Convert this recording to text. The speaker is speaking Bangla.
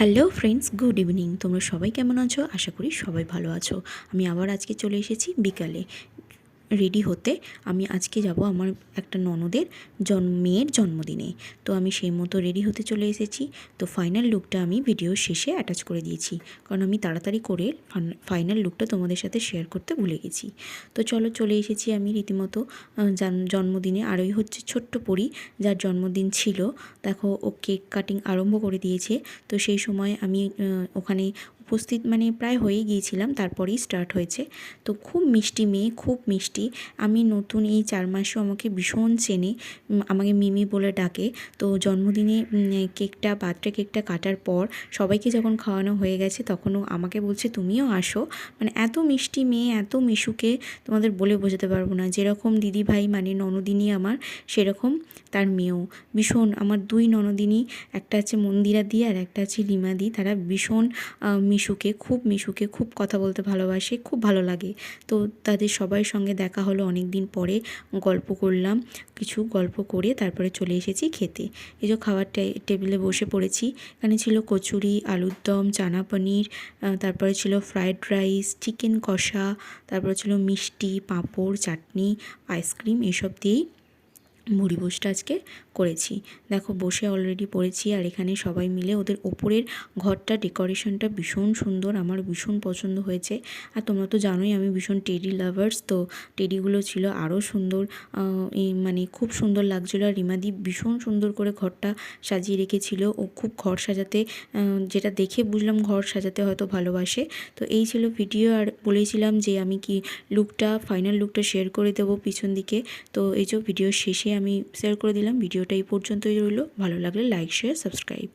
হ্যালো ফ্রেন্ডস গুড ইভিনিং তোমরা সবাই কেমন আছো? আশা করি সবাই ভালো আছো। আমি আবার আজকে চলে এসেছি বিকালে। রেডি হতে আমি আজকে যাব আমার একটা ননদের জন্ম মেয়ের জন্মদিনে। তো আমি সেই মতো রেডি হতে চলে এসেছি। তো ফাইনাল লুকটা আমি ভিডিওর শেষে অ্যাটাচ করে দিয়েছি। কারণ আমি তাড়াতাড়ি করে ফাইনাল লুকটা তোমাদের সাথে শেয়ার করতে ভুলে গেছি। তো চলো চলে এসেছি আমি রীতিমতো। জন্মদিনে আর ওই হচ্ছে ছোট্ট পরি, যার জন্মদিন ছিল। দেখো ও কেক কাটিং আরম্ভ করে দিয়েছে। তো সেই সময় আমি ওখানে উপস্থিত মানে প্রায় হয়ে গিয়েছিলাম তারপরেই স্টার্ট হয়েছে। তো খুব মিষ্টি মেয়ে খুব মিষ্টি। আমি নতুন এই চার মাসেও আমাকে ভীষণ চেনে আমাকে মিমি বলে ডাকে। তো জন্মদিনে কেকটা বার্থডে কেকটা কাটার পর সবাইকে যখন খাওয়ানো হয়ে গেছে তখনও আমাকে বলছে তুমিও আসো। মানে এত মিষ্টি মেয়ে এত মিশুকে তোমাদের বলে বোঝাতে পারব না। যেরকম দিদি ভাই মানে ননদিনী আমার সেরকম তার মেয়েও। ভীষণ আমার দুই ননদিনী একটা আছে মন্দিরা দি আর একটা আছে লিমা দি তারা ভীষণ আহ, মিশুকে, খুব মিশুকে খুব কথা বলতে ভালোবাসে, খুব ভালো লাগে। তো তাদের সবার সঙ্গে দেখা হলো অনেক দিন পরে, গল্প করলাম, কিছু গল্প করে তারপরে চলে এসেছি খেতে। এই যে খাবার টেবিলে বসে পড়েছি, এখানে ছিল কচুরি, আলুর দম, চানা পনির তারপরে ছিল ফ্রায়েড রাইস, চিকেন কষা, তারপরে ছিল মিষ্টি, পাঁপড়, চাটনি, আইসক্রিম, এসব দিয়েই মুড়ি বোসটা আজকে করেছি। দেখো বসে অলরেডি পড়েছি আর এখানে সবাই মিলে ওদের ওপরের ঘরটা ডেকোরেশনটা ভীষণ সুন্দর, আমার ভীষণ পছন্দ হয়েছে। আর তোমরা তো জানোই আমি ভীষণ টেডি লাভার্স তো টেডিগুলো ছিল আরও সুন্দর মানে খুব সুন্দর লাগছিল। আর রিমাদি ভীষণ সুন্দর করে ঘরটা সাজিয়ে রেখেছিল। ও খুব ঘর সাজাতে যেটা দেখে বুঝলাম ঘর সাজাতে হয়তো ভালোবাসে। তো এই ছিল ভিডিও আর বলেছিলাম যে আমি কি লুকটা ফাইনাল লুকটা শেয়ার করে দেবো পিছন দিকে। তো এই যে ভিডিওর শেষে আমি শেয়ার করে দিলাম। ভিডিওটা এই পর্যন্তই রইল। ভালো লাগলে লাইক শেয়ার সাবস্ক্রাইব